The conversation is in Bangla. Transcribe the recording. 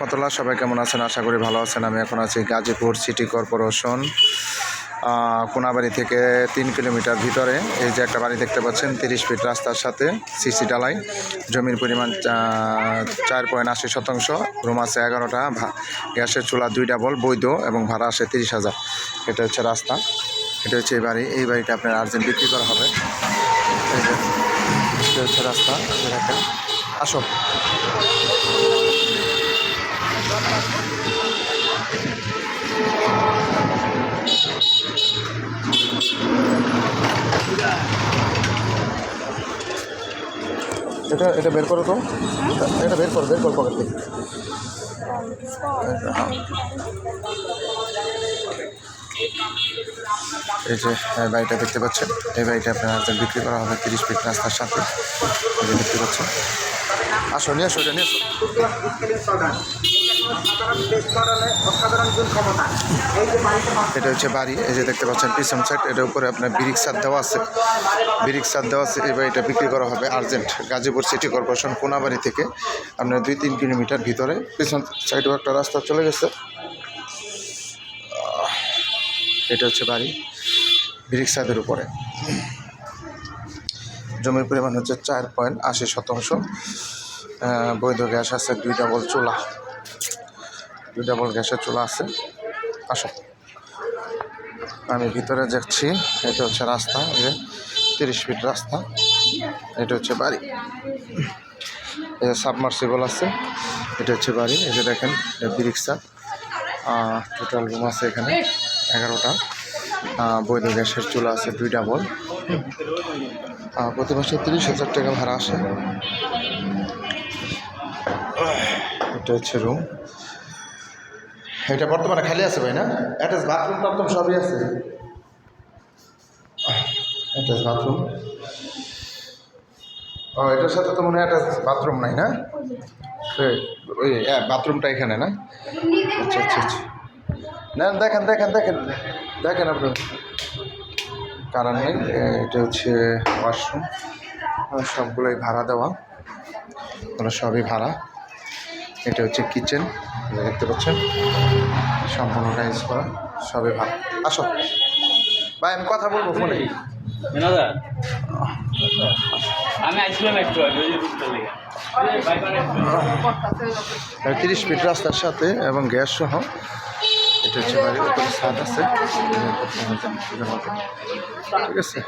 রহমতুল্লাহ, সবাই কেমন আছেন? আশা করি ভালো আছেন। আমি এখন আছি গাজীপুর সিটি কর্পোরেশন কোনাবাড়ি থেকে তিন কিলোমিটার ভিতরে। এই যে একটা বাড়ি দেখতে পাচ্ছেন, তিরিশ ফিট রাস্তার সাথে, সিসি ডালাই জমির পরিমাণ চার পয়েন্ট আশি শতাংশ। রুম আছে এগারোটা গ্যাসের চুলা দুই ডাবল বৈধ এবং ভাড়া আসে তিরিশ হাজার। এটা হচ্ছে রাস্তা, এটা হচ্ছে এই বাড়ি। এই বাড়িটা আপনার আর্জেন্ট বিক্রি করা হবে। এটা হচ্ছে রাস্তা আসো। এটা এটা বের করো তো। এটা বের করো বের করো পকেট থেকে। এই যে বাড়িটা দেখতে পাচ্ছেন। এই বাড়িটা আপনার হাতে বিক্রি করা হবে তিরিশ ফিট রাস্তার সাথে। দেখতে পাচ্ছেন। আসো, নিয়ে আসো, এটা নিয়ে আসো। এটা হচ্ছে বাড়ি, এই যে দেখতে পাচ্ছেন, পিছন সাইড এটার উপরে আপনার বিরিক সার দেওয়া আছে। বিরিক সার দেওয়া আছে, এবার এটা বিক্রি করা হবে urgent Gazipur city corporation Konabari থেকে। আপনার দুই তিন কিলোমিটার ভিতরে, পিছন সাইডেও একটা রাস্তা চলে গেছে। এটা হচ্ছে বাড়ি বিরিক সাদের উপরে। জমির পরিমাণ হচ্ছে চার পয়েন্ট আশি শতাংশ। বৈধ গ্যাস আছে দুই ডাবল চুলা। ডাবল গ্যাসের চুলা আছে আসো। আমি ভিতরে যাচ্ছি। এটা হচ্ছে রাস্তা যে তিরিশ ফিট রাস্তা। এটা হচ্ছে বাড়ি। এই সাবমার্সিবল আছে, এটা হচ্ছে বাড়ি। এই যে দেখেন, এটা বিরিক্সা। টোটাল রুম আছে এখানে, এগারোটা। বৈধ গ্যাসের চুলা আছে দুই ডাবল প্রতি মাসে তিরিশ হাজার টাকা ভাড়া আসে। এটা হচ্ছে রুম এটা বর্তমানে খালি আছে ভাই, না? অ্যাটাচ বাথরুম টাথরুম সবই আছে। অ্যাটাচ বাথরুম ও, এটার সাথে তো মনে হয় অ্যাটাচ বাথরুম নাই, না? ওই বাথরুমটা এখানে, না? আচ্ছা আচ্ছা আচ্ছা। না, দেখেন দেখেন দেখেন দেখেন আপনি। কারণ নেই এটা হচ্ছে ওয়াশরুম সবগুলোই ভাড়া দেওয়া। সবই ভাড়া। এটা হচ্ছে কিচেন দেখতে পাচ্ছেন। সম্পূর্ণ টাইলস করা সবে ভালো। আসো। ভাই আমি কথা বলব ফোনে। তিরিশ ফিট রাস্তার সাথে এবং গ্যাস সহ। এটা হচ্ছে বাড়ির উপরে ছাদ আছে। ঠিক আছে।